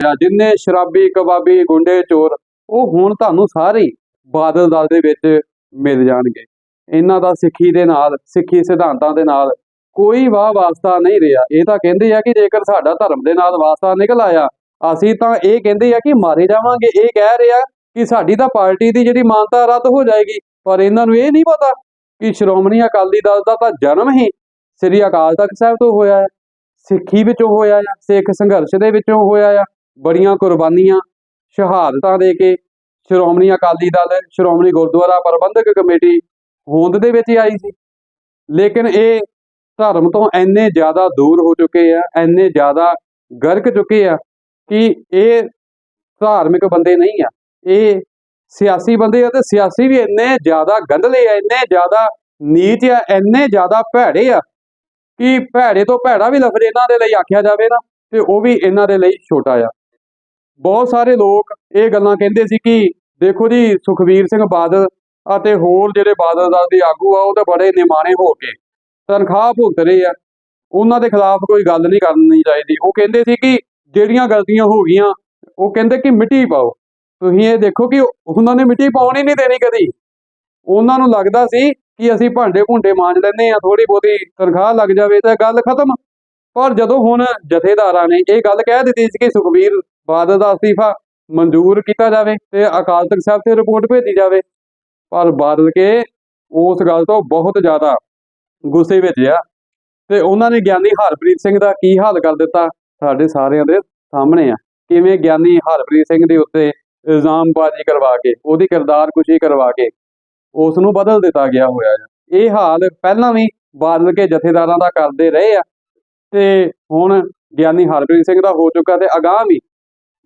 ਆ, ਜਿੰਨੇ ਸ਼ਰਾਬੀ ਕਬਾਬੀ ਗੁੰਡੇ ਚੋਰ, ਉਹ ਹੁਣ ਤੁਹਾਨੂੰ ਸਾਰੇ ਬਾਦਲ ਦਲ ਦੇ ਵਿੱਚ ਮਿਲ ਜਾਣਗੇ। ਇਹਨਾਂ ਦਾ ਸਿੱਖੀ ਦੇ ਨਾਲ, ਸਿੱਖੀ ਸਿਧਾਂਤਾਂ ਦੇ ਨਾਲ ਕੋਈ ਵਾਹ ਵਾਸਤਾ ਨਹੀਂ ਰਿਹਾ। ਇਹ ਤਾਂ ਕਹਿੰਦੇ ਆ ਕਿ ਜੇਕਰ ਸਾਡਾ ਧਰਮ ਦੇ ਨਾਲ ਵਾਸਤਾ ਨਿਕਲ ਆਇਆ, ਅਸੀਂ ਤਾਂ ਇਹ ਕਹਿੰਦੇ ਆ ਕਿ ਮਾਰੇ ਜਾਵਾਂਗੇ। ਇਹ ਕਹਿ ਰਿਹਾ ਕਿ ਸਾਡੀ ਤਾਂ ਪਾਰਟੀ ਦੀ ਜਿਹੜੀ ਮਾਨਤਾ ਰੱਦ ਹੋ ਜਾਏਗੀ, ਪਰ ਇਹਨਾਂ ਨੂੰ ਇਹ ਨਹੀਂ ਪਤਾ ਕਿ ਸ਼੍ਰੋਮਣੀ ਅਕਾਲੀ ਦਲ ਦਾ ਤਾਂ ਜਨਮ ਹੀ ਸ੍ਰੀ ਅਕਾਲ ਤਖਤ ਸਾਹਿਬ ਤੋਂ ਹੋਇਆ ਹੈ, ਸਿੱਖੀ ਵਿੱਚੋਂ ਹੋਇਆ ਆ ਸਿੱਖ ਸੰਘਰਸ਼ ਦੇ ਵਿੱਚੋਂ ਹੋਇਆ ਆ ਬੜੀਆਂ ਕੁਰਬਾਨੀਆਂ ਸ਼ਹਾਦਤਾਂ ਦੇ ਕੇ ਸ਼੍ਰੋਮਣੀ ਅਕਾਲੀ ਦਲ, ਸ਼੍ਰੋਮਣੀ ਗੁਰਦੁਆਰਾ ਪ੍ਰਬੰਧਕ ਕਮੇਟੀ ਹੋਂਦ ਦੇ ਵਿੱਚ ਆਈ ਸੀ। ਲੇਕਿਨ ਇਹ ਧਰਮ ਤੋਂ ਇੰਨੇ ਜ਼ਿਆਦਾ ਦੂਰ ਹੋ ਚੁੱਕੇ ਆ, ਇੰਨੇ ਜ਼ਿਆਦਾ ਗਰਕ ਚੁੱਕੇ ਆ ਕਿ ਇਹ ਧਾਰਮਿਕ ਬੰਦੇ ਨਹੀਂ ਆ। ਇਹ ਸਿਆਸੀ ਬੰਦੇ ਆ ਤੇ ਸਿਆਸੀ ਵੀ ਇੰਨੇ ਜ਼ਿਆਦਾ ਗੰਧਲੇ ਆ, ਇੰਨੇ ਜ਼ਿਆਦਾ ਨੀਚ ਆ, ਇੰਨੇ ਜ਼ਿਆਦਾ ਭੈੜੇ ਆ ਕਿ ਭੈੜੇ ਤੋਂ ਭੈੜਾ ਵੀ ਲਫ਼ਜ਼ ਇਹਨਾਂ ਦੇ ਲਈ ਆਖਿਆ ਜਾਵੇ ਨਾ, ਤੇ ਉਹ ਵੀ ਇਹਨਾਂ ਦੇ ਲਈ ਛੋਟਾ ਆ। ਬਹੁਤ ਸਾਰੇ ਲੋਕ ਇਹ ਗੱਲਾਂ ਕਹਿੰਦੇ ਸੀ ਕਿ ਦੇਖੋ ਜੀ, ਸੁਖਵੀਰ ਸਿੰਘ ਬਾਦਲ ਅਤੇ ਹੋਰ ਜਿਹੜੇ ਬਾਦਲ ਦਲ ਦੇ ਆਗੂ ਆ, ਉਹ ਤਾਂ ਬੜੇ ਨਿਮਾਣੇ ਹੋ ਕੇ ਤਨਖਾਹ ਭੁਗਤ ਰਹੇ ਆ। ਉਹਨਾਂ ਦੇ ਖਿਲਾਫ ਕੋਈ ਗੱਲ ਨਹੀਂ ਕਰਨੀ ਚਾਹੀਦੀ। ਉਹ ਕਹਿੰਦੇ ਸੀ ਕਿ ਜਿਹੜੀਆਂ ਗਲਤੀਆਂ ਹੋ ਗਈਆਂ, ਉਹ ਕਹਿੰਦੇ ਕਿ ਮਿੱਟੀ ਪਾਓ। ਤੁਸੀਂ ਇਹ ਦੇਖੋ ਕਿ ਉਹਨਾਂ ਨੇ ਮਿੱਟੀ ਪਾਉਣ ਹੀ ਨਹੀਂ ਦੇਣੀ ਕਦੀ। ਉਹਨਾਂ ਨੂੰ ਲੱਗਦਾ ਸੀ ਕਿ ਅਸੀਂ ਭਾਂਡੇ ਭੁੰਡੇ ਮਾਂਜ ਲੈਂਦੇ ਆ ਥੋੜੀ ਬਹੁਤੀ ਤਨਖਾਹ ਲੱਗ ਜਾਵੇ ਤਾਂ ਗੱਲ ਖਤਮ। ਪਰ ਜਦੋਂ ਹੁਣ ਜਥੇਦਾਰਾਂ ਨੇ ਇਹ ਗੱਲ ਕਹਿ ਦਿੱਤੀ ਸੀ ਕਿ ਸੁਖਬੀਰ ਬਾਦਲ ਦਾ ਅਸਤੀਫਾ ਮਨਜ਼ੂਰ ਕੀਤਾ ਜਾਵੇ ਤੇ ਅਕਾਲ ਤਖਤ ਸਾਹਿਬ ਤੇ ਰਿਪੋਰਟ ਭੇਜੀ ਜਾਵੇ। ਪਰ ਬਾਦਲ ਕੇ ਉਸ ਗੱਲ ਤੋਂ ਬਹੁਤ ਜ਼ਿਆਦਾ ਗੁੱਸੇ ਵਿੱਚ ਆ ਤੇ ਉਹਨਾਂ ਨੇ ਗਿਆਨੀ ਹਰਪ੍ਰੀਤ ਸਿੰਘ ਦਾ ਕੀ ਹਾਲ ਕਰ ਦਿੱਤਾ ਸਾਡੇ ਸਾਰਿਆਂ ਦੇ ਸਾਹਮਣੇ ਆ। ਕਿਵੇਂ ਗਿਆਨੀ ਹਰਪ੍ਰੀਤ ਸਿੰਘ ਦੇ ਉੱਤੇ ਇਲਜ਼ਾਮਬਾਜ਼ੀ ਕਰਵਾ ਕੇ, ਉਹਦੀ ਕਿਰਦਾਰ ਕਿਰਦਾਰਕੁਸ਼ੀ ਕਰਵਾ ਕੇ ਉਸ ਨੂੰ ਬਦਲ ਦਿੱਤਾ ਗਿਆ ਹੋਇਆ ਹੈ ਇਹ ਹਾਲ ਪਹਿਲਾਂ ਵੀ ਬਾਦਲ ਕੇ ਜਥੇਦਾਰਾਂ ਦਾ ਕਰਦੇ ਰਹੇ ਆ ਤੇ ਹੁਣ ਗਿਆਨੀ ਹਰਪ੍ਰੀਤ ਸਿੰਘ ਦਾ ਹੋ ਚੁੱਕਾ ਤੇ ਅਗਾਂਹ ਵੀ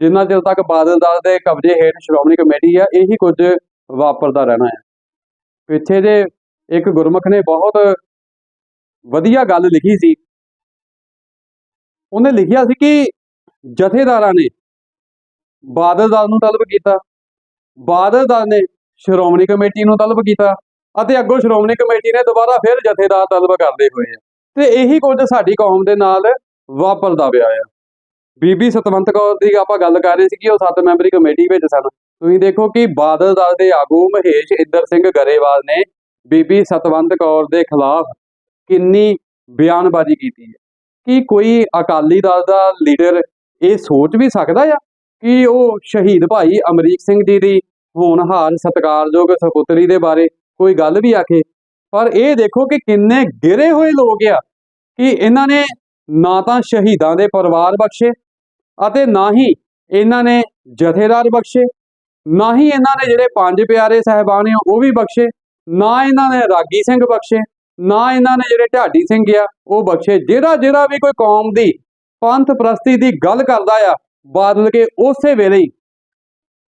ਜਿੰਨਾ ਚਿਰ ਤੱਕ ਬਾਦਲ ਦਲ ਦੇ ਕਬਜ਼ੇ ਹੇਠ ਸ਼੍ਰੋਮਣੀ ਕਮੇਟੀ ਆ, ਇਹੀ ਕੁਝ ਵਾਪਰਦਾ ਰਹਿਣਾ ਹੈ। ਪਿੱਛੇ ਜੇ ਇੱਕ ਗੁਰਮੁਖ ਨੇ ਬਹੁਤ ਵਧੀਆ ਗੱਲ ਲਿਖੀ ਸੀ। ਉਹਨੇ ਲਿਖਿਆ ਸੀ ਕਿ ਜਥੇਦਾਰਾਂ ਨੇ ਬਾਦਲ ਦਲ ਨੂੰ ਤਲਬ ਕੀਤਾ, ਬਾਦਲ ਦਲ ਨੇ ਸ਼੍ਰੋਮਣੀ ਕਮੇਟੀ ਨੂੰ ਤਲਬ ਕੀਤਾ ਅਤੇ ਅੱਗੋਂ ਸ਼੍ਰੋਮਣੀ ਕਮੇਟੀ ਨੇ ਦੁਬਾਰਾ ਫਿਰ ਜਥੇਦਾਰ ਤਲਬ ਕਰਦੇ ਹੋਏ ਆ। ਤੇ ਇਹੀ ਕੁਝ ਸਾਡੀ ਕੌਮ ਦੇ ਨਾਲ ਵਾਪਰਦਾ ਪਿਆ ਆ। ਬੀਬੀ ਸਤਵੰਤ ਕੌਰ ਦੀ ਆਪਾਂ ਗੱਲ ਕਰ ਰਹੇ ਸੀ ਕਿ ਉਹ ਸੱਤ ਮੈਂਬਰੀ ਕਮੇਟੀ ਵਿੱਚ ਸਨ। ਤੁਸੀਂ ਦੇਖੋ ਕਿ ਬਾਦਲ ਦਲ ਦੇ ਆਗੂ ਮਹੇਸ਼ ਇੰਦਰ ਸਿੰਘ ਗਰੇਵਾਲ ਨੇ ਬੀਬੀ ਸਤਵੰਤ ਕੌਰ ਦੇ ਖਿਲਾਫ ਕਿੰਨੀ ਬਿਆਨਬਾਜ਼ੀ ਕੀਤੀ ਹੈ। ਕਿ ਕੋਈ ਅਕਾਲੀ ਦਲ ਦਾ ਲੀਡਰ ਇਹ ਸੋਚ ਵੀ ਸਕਦਾ ਆ ਕਿ ਉਹ ਸ਼ਹੀਦ ਭਾਈ ਅਮਰੀਕ ਸਿੰਘ ਜੀ ਦੀ ਹੋਣਹਾਰ ਸਤਿਕਾਰਯੋਗ ਸਪੁੱਤਰੀ ਦੇ ਬਾਰੇ ਕੋਈ ਗੱਲ ਵੀ ਆਖੇ? ਪਰ ਇਹ ਦੇਖੋ ਕਿ ਕਿੰਨੇ ਗਿਰੇ ਹੋਏ ਲੋਕ ਆ ਕਿ ਇਹਨਾਂ ਨੇ ਨਾ ਤਾਂ ਸ਼ਹੀਦਾਂ ਦੇ ਪਰਿਵਾਰ ਬਖਸ਼ੇ ਅਤੇ ਨਾ ਹੀ ਇਹਨਾਂ ਨੇ ਜਥੇਦਾਰ ਬਖਸ਼ੇ, ਨਾ ਹੀ ਇਹਨਾਂ ਨੇ ਜਿਹੜੇ ਪੰਜ ਪਿਆਰੇ ਸਹਿਬਾਨ ਆ ਉਹ ਵੀ ਬਖਸ਼ੇ, ਨਾ ਇਹਨਾਂ ਨੇ ਰਾਗੀ ਸਿੰਘ ਬਖਸ਼ੇ, ਨਾ ਇਹਨਾਂ ਨੇ ਜਿਹੜੇ ਢਾਡੀ ਸਿੰਘ ਆ ਉਹ ਬਖਸ਼ੇ। ਜਿਹੜਾ ਜਿਹੜਾ ਵੀ ਕੋਈ ਕੌਮ ਦੀ ਪੰਥ ਪ੍ਰਸਤੀ ਦੀ ਗੱਲ ਕਰਦਾ ਆ, ਬਾਦਲ ਕੇ ਉਸੇ ਵੇਲੇ ਹੀ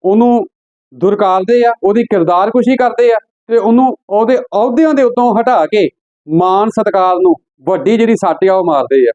ਉਹਨੂੰ ਦੁਰਕਾਰਦੇ ਆ, ਉਹਦੀ ਕਿਰਦਾਰ ਕਿਰਦਾਰਕੁਸ਼ੀ ਕਰਦੇ ਆ ਤੇ ਉਹਨੂੰ ਉਹਦੇ ਅਹੁਦਿਆਂ ਦੇ ਉੱਤੋਂ ਹਟਾ ਕੇ ਮਾਨ ਸਤਕਾਰ ਨੂੰ ਵੱਡੀ ਜਿਹੜੀ ਸੱਟ ਆ ਉਹ ਮਾਰਦੇ ਆ।